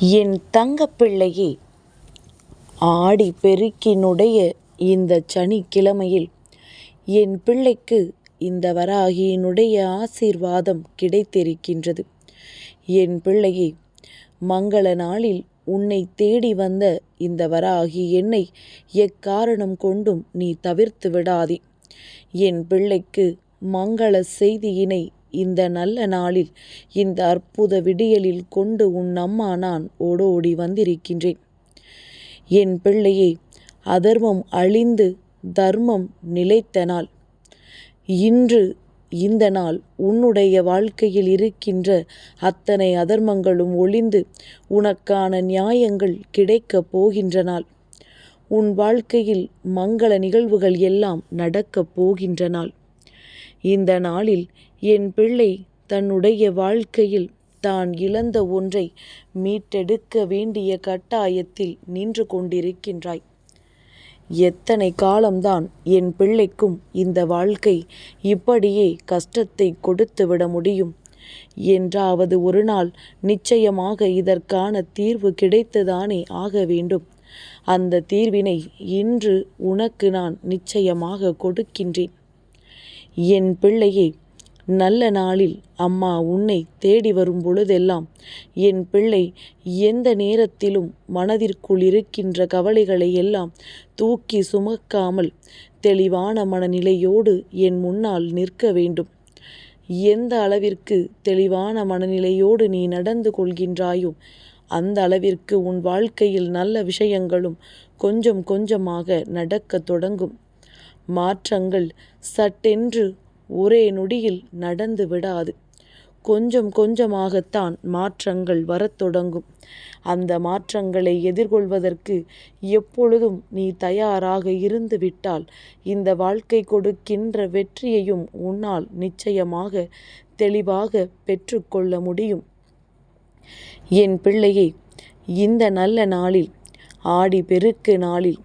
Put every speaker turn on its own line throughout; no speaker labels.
என் தங்கப்பிள்ளையே ஆடி பெருக்கினுடைய இந்தச் சனிக்கிழமையில் என் பிள்ளைக்கு இந்த வராகியினுடைய ஆசீர்வாதம் கிடைத்திருக்கின்றது. என் பிள்ளையே மங்கள நாளில் உன்னை தேடி வந்த இந்த வராகி என்னை எக்காரணம் கொண்டும் நீ தவிர்த்து விடாதே. என் பிள்ளைக்கு மங்கள செய்தியினை இந்த நல்ல நாளில் இந்த அற்புத விடியலில் கொண்டு உன் அம்மா நான் ஓடோடி வந்திருக்கின்றேன். என் பிள்ளையே அதர்மம் அழிந்து தர்மம் நிலைத்த நாள். இன்று இந்த நாள் உன்னுடைய வாழ்க்கையில் இருக்கின்ற அத்தனை அதர்மங்களும் ஒளிந்து உனக்கான நியாயங்கள் கிடைக்கப் போகின்ற நாள். உன் வாழ்க்கையில் மங்கள நிகழ்வுகள் எல்லாம் நடக்கப் போகின்ற நாள். இந்த நாளில் என் பிள்ளை தன்னுடைய வாழ்க்கையில் தான் இழந்த ஒன்றை மீட்டெடுக்க வேண்டிய கட்டாயத்தில் நின்று கொண்டிருக்கின்றாய். எத்தனை காலம்தான் என் பிள்ளைக்கும் இந்த வாழ்க்கை இப்படியே கஷ்டத்தை கொடுத்துவிட முடியும்? என்றாவது ஒரு நாள் நிச்சயமாக இதற்கான தீர்வு கிடைத்துதானே ஆக வேண்டும். அந்த தீர்வினை இன்று உனக்கு நான் நிச்சயமாக கொடுக்கின்றேன். என் பிள்ளையை நல்ல நாளில் அம்மா உன்னை தேடி வரும் பொழுதெல்லாம் என் பிள்ளை எந்த நேரத்திலும் மனதிற்குள் இருக்கின்ற கவலைகளை எல்லாம் தூக்கி சுமக்காமல் தெளிவான மனநிலையோடு என் முன்னால் நிற்க வேண்டும். எந்த அளவிற்கு தெளிவான மனநிலையோடு நீ நடந்து கொள்கின்றாயோ அந்த அளவிற்கு உன் வாழ்க்கையில் நல்ல விஷயங்களும் கொஞ்சம் கொஞ்சமாக நடக்கத் தொடங்கும். மாற்றங்கள் சட்டென்று ஒரே நொடியில் நடந்து விடாது. கொஞ்சம் கொஞ்சமாகத்தான் மாற்றங்கள் வரத் தொடங்கும். அந்த மாற்றங்களை எதிர்கொள்வதற்கு எப்பொழுதும் நீ தயாராக இருந்து விட்டால் இந்த வாழ்க்கை கொடுக்கின்ற வெற்றியையும் உன்னால் நிச்சயமாக தெளிவாக பெற்றுக்கொள்ள முடியும். என் பிள்ளையே இந்த நல்ல நாளில் ஆடி பெருக்கு நாளில்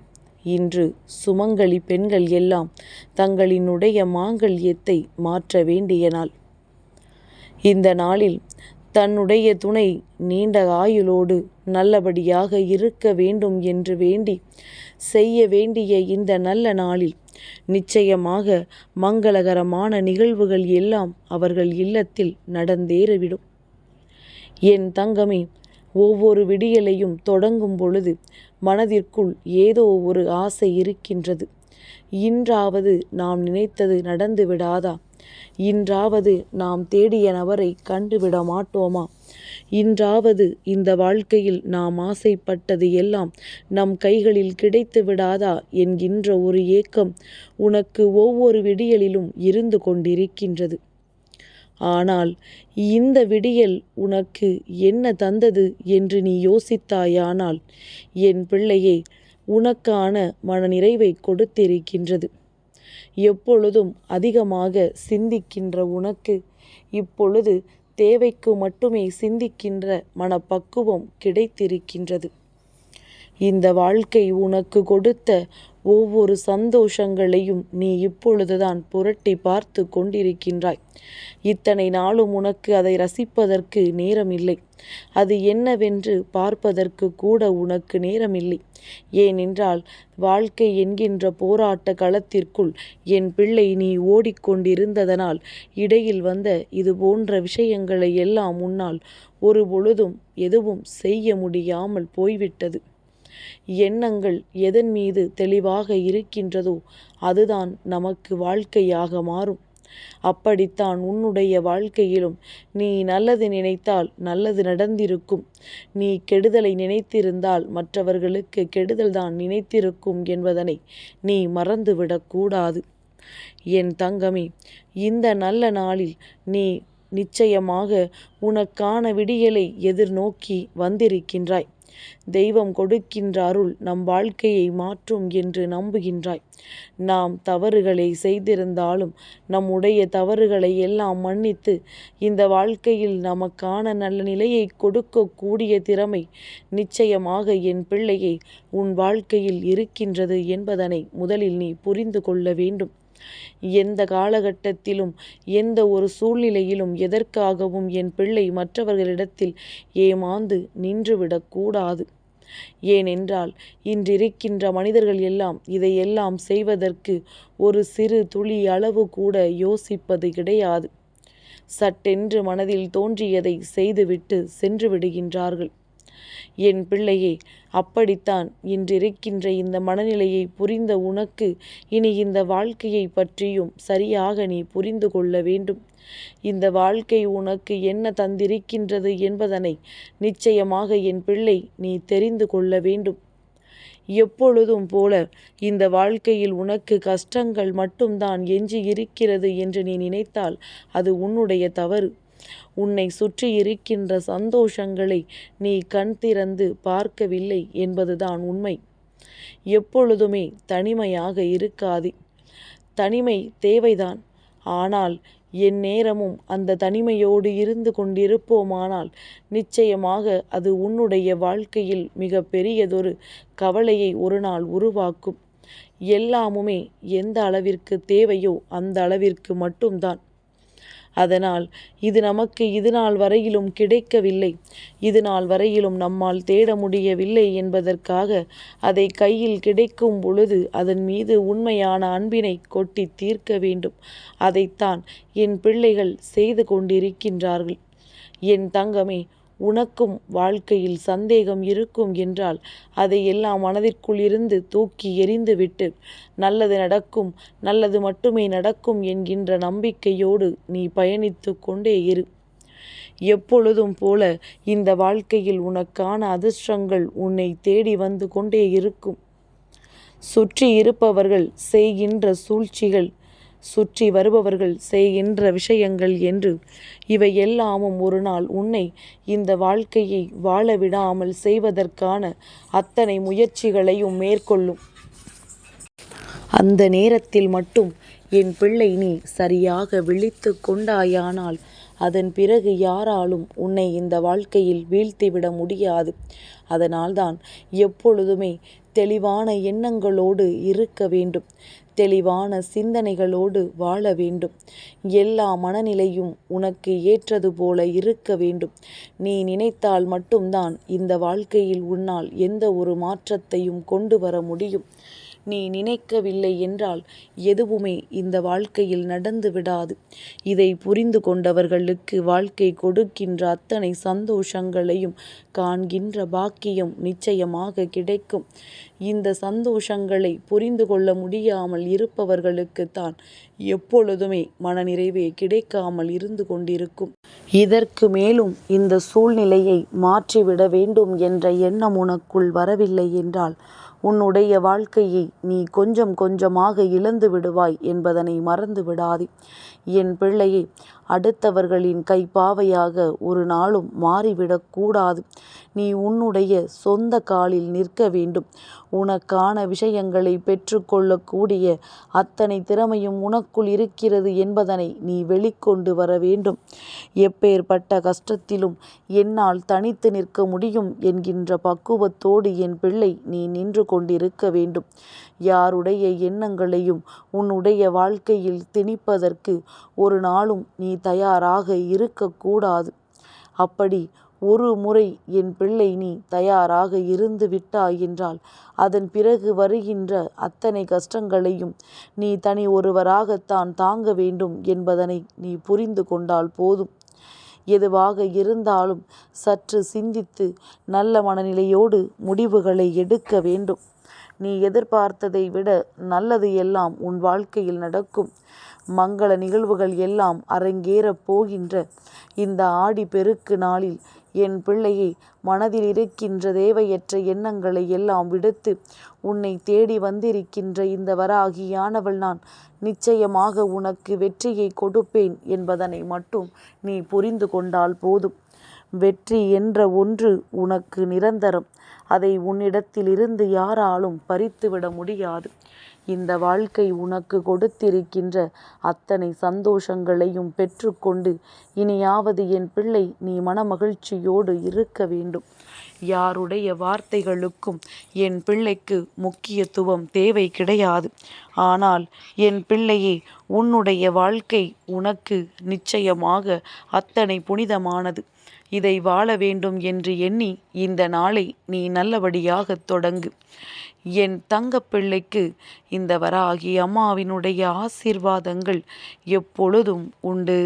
இன்று சுமங்கலி பெண்கள் எல்லாம் தங்களினுடைய மாங்கல்யத்தை மாற்ற வேண்டிய நாள். இந்த நாளில் தன்னுடைய துணை நீண்ட ஆயுளோடு நல்லபடியாக இருக்க வேண்டும் என்று வேண்டி செய்ய வேண்டிய இந்த நல்ல நாளில் நிச்சயமாக மங்களகரமான நிகழ்வுகள் எல்லாம் அவர்கள் இல்லத்தில் நடந்தேறிவிடும். என் தங்கமே ஒவ்வொரு விடியலையும் தொடங்கும் பொழுது மனதிற்குள் ஏதோ ஒரு ஆசை இருக்கின்றது. இன்றாவது நாம் நினைத்தது நடந்து விடாதா? இன்றாவது நாம் தேடிய நபரை கண்டுவிட மாட்டோமா? இன்றாவது இந்த வாழ்க்கையில் நாம் ஆசைப்பட்டது எல்லாம் நம் கைகளில் கிடைத்து விடாதா என்கின்ற ஒரு ஏக்கம் உனக்கு ஒவ்வொரு விடியலிலும் இருந்து கொண்டிருக்கின்றது. ஆனால் இந்த விடியல் உனக்கு என்ன தந்தது என்று நீ யோசித்தாயானால் என் பிள்ளையே உனக்கான மனநிறைவை கொடுத்திருக்கின்றது. எப்பொழுதும் அதிகமாக சிந்திக்கின்ற உனக்கு இப்பொழுது தேவைக்கு மட்டுமே சிந்திக்கின்ற மனப்பக்குவம் கிடைத்திருக்கின்றது. இந்த வாழ்க்கை உனக்கு கொடுத்த ஒவ்வொரு சந்தோஷங்களையும் நீ இப்பொழுதுதான் புரட்டிப் பார்த்து கொண்டிருக்கின்றாய். இத்தனை நாளும் உனக்கு அதை ரசிப்பதற்கு நேரமில்லை. அது என்னவென்று பார்ப்பதற்கு கூட உனக்கு நேரமில்லை. ஏனென்றால் வாழ்க்கை என்கின்ற போராட்ட களத்திற்குள் என் பிள்ளை நீ ஓடிக் கொண்டிருந்ததனால் இடையில் வந்த இது போன்ற விஷயங்களை எல்லாம் உன்னால் ஒரு பொழுதும் எதுவும் செய்ய முடியாமல் போய்விட்டது. எண்ணங்கள் எதன் மீது தெளிவாக இருக்கின்றதோ அதுதான் நமக்கு வாழ்க்கையாக மாறும். அப்படித்தான் உன்னுடைய வாழ்க்கையிலும் நீ நல்லது நினைத்தால் நல்லது நடந்திருக்கும். நீ கெடுதலை நினைத்திருந்தால் மற்றவர்களுக்கு கெடுதல்தான் நினைத்திருக்கும் என்பதனை நீ மறந்துவிடக்கூடாது என் தங்கமே இந்த நல்ல நாளில் நீ நிச்சயமாக உனக்கான விடியலை எதிர்நோக்கி வந்திருக்கின்றாய். தெய்வம் கொடுக்கின்ற அருள் நம் வாழ்க்கையை மாற்றும் என்று நம்புகின்றாய். நாம் தவறுகளை செய்திருந்தாலும் நம்முடைய தவறுகளை எல்லாம் மன்னித்து இந்த வாழ்க்கையில் நமக்கான நல்ல நிலையை கொடுக்கக்கூடிய திறமை நிச்சயமாக என் பிள்ளையை உன் வாழ்க்கையில் இருக்கின்றது என்பதனை முதலில் நீ புரிந்து கொள்ள வேண்டும். எந்த காலகட்டத்திலும் எந்த ஒரு சூழ்நிலையிலும் எதற்காகவும் என் பிள்ளை மற்றவர்களிடத்தில் ஏமாந்து நின்றுவிடக்கூடாது ஏனென்றால் இன்றிருக்கின்ற மனிதர்கள் எல்லாம் இதையெல்லாம் செய்வதற்கு ஒரு சிறு துளி அளவு கூட யோசிப்பது கிடையாது. சட்டென்று மனதில் தோன்றியதை செய்துவிட்டு சென்று விடுகின்றார்கள். என் பிள்ளையே அப்படித்தான் இன்றிருக்கின்ற இந்த மனநிலையை புரிந்த உனக்கு இனி இந்த வாழ்க்கையை பற்றியும் சரியாக நீ புரிந்து கொள்ள வேண்டும். இந்த வாழ்க்கை உனக்கு என்ன தந்திருக்கின்றது என்பதனை நிச்சயமாக என் பிள்ளை நீ தெரிந்து கொள்ள வேண்டும். எப்பொழுதும் போல இந்த வாழ்க்கையில் உனக்கு கஷ்டங்கள் மட்டும்தான் எஞ்சி இருக்கிறது என்று நீ நினைத்தால் அது உன்னுடைய தவறு. உன்னை சுற்றி இருக்கின்ற சந்தோஷங்களை நீ கண் திறந்து பார்க்கவில்லை என்பதுதான் உண்மை. எப்பொழுதுமே தனிமையாக இருக்காது. தனிமை தேவைதான். ஆனால் என் நேரமும் அந்த தனிமையோடு இருந்து கொண்டிருப்போமானால் நிச்சயமாக அது உன்னுடைய வாழ்க்கையில் மிக பெரியதொரு கவலையை ஒரு நாள் உருவாக்கும். எல்லாமுமே எந்த அளவிற்கு தேவையோ அந்த அளவிற்கு மட்டும்தான். அதனால் இது நமக்கு இது நாள் வரையிலும் கிடைக்கவில்லை. இது நாள் வரையிலும் நம்மால் தேட முடியவில்லை என்பதற்காக அதை கையில் கிடைக்கும் பொழுது அதன் மீது உண்மையான அன்பினை கொட்டி தீர்க்க வேண்டும். அதைத்தான் என் பிள்ளைகள் செய்து கொண்டிருக்கின்றார்கள். என் தங்கமே உனக்கும் வாழ்க்கையில் சந்தேகம் இருக்கும் என்றால் அதை எல்லாம் மனதிற்குள் இருந்து தூக்கி எறிந்துவிட்டு நல்லது நடக்கும் நல்லது மட்டுமே நடக்கும் என்கின்ற நம்பிக்கையோடு நீ பயணித்து கொண்டே இரு. எப்பொழுதும் போல இந்த வாழ்க்கையில் உனக்கான அதிர்ஷ்டங்கள் உன்னை தேடி வந்து கொண்டே இருக்கும். சுற்றி இருப்பவர்கள் செய்கின்ற சூழ்ச்சிகள் சுற்றி வருபவர்கள் செய்கின்ற விஷயங்கள் என்று இவை எல்லாமும் ஒரு நாள் உன்னை இந்த வாழ்க்கையை வாழ விடாமல் செய்வதற்கான அத்தனை முயற்சிகளையும் மேற்கொள்ளும். அந்த நேரத்தில் மட்டும் என் பிள்ளை நீ சரியாக விழித்து கொண்டாயானால் அதன் பிறகு யாராலும் உன்னை இந்த வாழ்க்கையில் வீழ்த்திவிட முடியாது. அதனால்தான் எப்பொழுதுமே தெளிவான எண்ணங்களோடு இருக்க வேண்டும். தெளிவான சிந்தனைகளோடு வாழ வேண்டும். எல்லா மனநிலையும் உனக்கு ஏற்றது போல இருக்க வேண்டும். நீ நினைத்தால் மட்டும்தான் இந்த வாழ்க்கையில் உன்னால் எந்த ஒரு மாற்றத்தையும் கொண்டு வர முடியும். நீ நினைக்கவில்லை என்றால் எதுவுமே இந்த வாழ்க்கையில் நடந்து விடாது. இதை புரிந்து கொண்டவர்களுக்கு வாழ்க்கை கொடுக்கின்ற அத்தனை சந்தோஷங்களையும் காண்கின்ற பாக்கியம் நிச்சயமாக கிடைக்கும். இந்த சந்தோஷங்களை புரிந்து கொள்ள முடியாமல் இருப்பவர்களுக்குத்தான் எப்பொழுதுமே மனநிறைவே கிடைக்காமல் இருந்து கொண்டிருக்கும். இதற்கு மேலும் இந்த சூழ்நிலையை மாற்றிவிட வேண்டும் என்ற எண்ணம் உனக்குள் வரவில்லை என்றால் உன்னுடைய வாழ்க்கையை நீ கொஞ்சம் கொஞ்சமாக இழந்து விடுவாய் என்பதனை மறந்து விடாதே என் பிள்ளையே அடுத்தவர்களின் கைப்பாவையாக ஒரு நாளும் மாறிவிடக்கூடாது நீ உன்னுடைய சொந்த காலில் நிற்க வேண்டும். உனக்கான விஷயங்களை பெற்றுக்கொள்ளக்கூடிய அத்தனை திறமையும் உனக்குள் இருக்கிறது என்பதனை நீ வெளிக்கொண்டு வர வேண்டும். எப்பேற்பட்ட கஷ்டத்திலும் என்னால் தனித்து நிற்க முடியும் என்கின்ற பக்குவத்தோடு என் பிள்ளை நீ நின்று கொண்டிருக்க வேண்டும். யாருடைய எண்ணங்களையும் உன்னுடைய வாழ்க்கையில் திணிப்பதற்கு ஒரு நாளும் நீ தயாராக இருக்கக்கூடாது. அப்படி ஒரு முறை என் பிள்ளை நீ தயாராக இருந்து விட்டாய் என்றால் அதன் பிறகு வருகின்ற அத்தனை கஷ்டங்களையும் நீ தனி ஒருவராகத்தான் தாங்க வேண்டும் என்பதனை நீ புரிந்து கொண்டால் போதும். எதுவாக இருந்தாலும் சற்று சிந்தித்து நல்ல மனநிலையோடு முடிவுகளை எடுக்க வேண்டும். நீ எதிர்பார்த்ததை விட நல்லது எல்லாம் உன் வாழ்க்கையில் நடக்கும். மங்கள நிகழ்வுகள் எல்லாம் அரங்கேறப் போகின்ற இந்த ஆடி பெருக்கு நாளில் என் பிள்ளையை மனதில் இருக்கின்ற தேவையற்ற எண்ணங்களை எல்லாம் விடுத்து உன்னை தேடி வந்திருக்கின்ற இந்த வராகியானவள் நான் நிச்சயமாக உனக்கு வெற்றியை கொடுப்பேன் என்பதனை மட்டும் நீ புரிந்து கொண்டால் போதும். வெற்றி என்ற ஒன்று உனக்கு நிரந்தரம். அதை உன்னிடத்திலிருந்து யாராலும் பறித்துவிட முடியாது. இந்த வாழ்க்கை உனக்கு கொடுத்திருக்கின்ற அத்தனை சந்தோஷங்களையும் பெற்றுக்கொண்டு இனியாவது என் பிள்ளை நீ மனமகிழ்ச்சியோடு இருக்க வேண்டும். யாருடைய வார்த்தைகளுக்கும் என் பிள்ளைக்கு முக்கியத்துவம் தேவை கிடையாது. ஆனால் என் பிள்ளையே உன்னுடைய வாழ்க்கை உனக்கு நிச்சயமாக அத்தனை புனிதமானது. இதை வாழ வேண்டும் என்று எண்ணி இந்த நாளை நீ நல்லபடியாக தொடங்கு. என் தங்கப்பிள்ளைக்கு இந்த வராகி அம்மாவினுடைய ஆசீர்வாதங்கள் எப்பொழுதும் உண்டு.